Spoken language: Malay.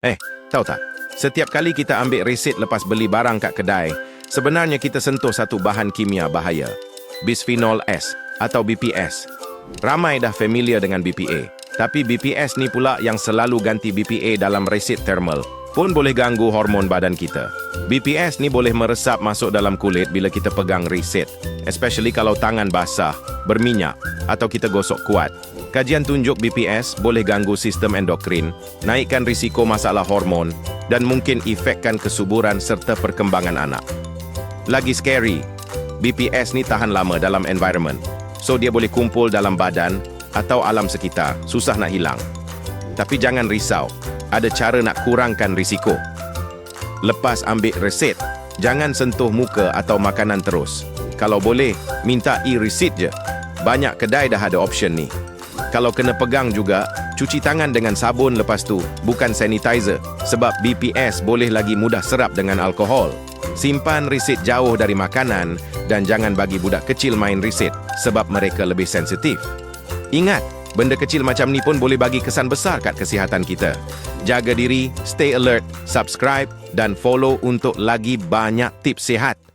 Eh, tahu tak? Setiap kali kita ambil resit lepas beli barang kat kedai, sebenarnya kita sentuh satu bahan kimia bahaya. Bisphenol S atau BPS. Ramai dah familiar dengan BPA. Tapi BPS ni pula yang selalu ganti BPA dalam resit thermal pun boleh ganggu hormon badan kita. BPS ni boleh meresap masuk dalam kulit bila kita pegang resit, especially kalau tangan basah, berminyak atau kita gosok kuat. Kajian tunjuk BPS boleh ganggu sistem endokrin, naikkan risiko masalah hormon dan mungkin efekkan kesuburan serta perkembangan anak. Lagi scary, BPS ni tahan lama dalam environment. So dia boleh kumpul dalam badan atau alam sekitar, susah nak hilang. Tapi jangan risau, ada cara nak kurangkan risiko. Lepas ambil resit, jangan sentuh muka atau makanan terus. Kalau boleh, minta e-receipt je. Banyak kedai dah ada option ni. Kalau kena pegang juga, cuci tangan dengan sabun lepas tu, bukan sanitizer. Sebab BPS boleh lagi mudah serap dengan alkohol. Simpan resit jauh dari makanan dan jangan bagi budak kecil main resit sebab mereka lebih sensitif. Ingat, benda kecil macam ni pun boleh bagi kesan besar kat kesihatan kita. Jaga diri, stay alert, subscribe dan follow untuk lagi banyak tips sihat.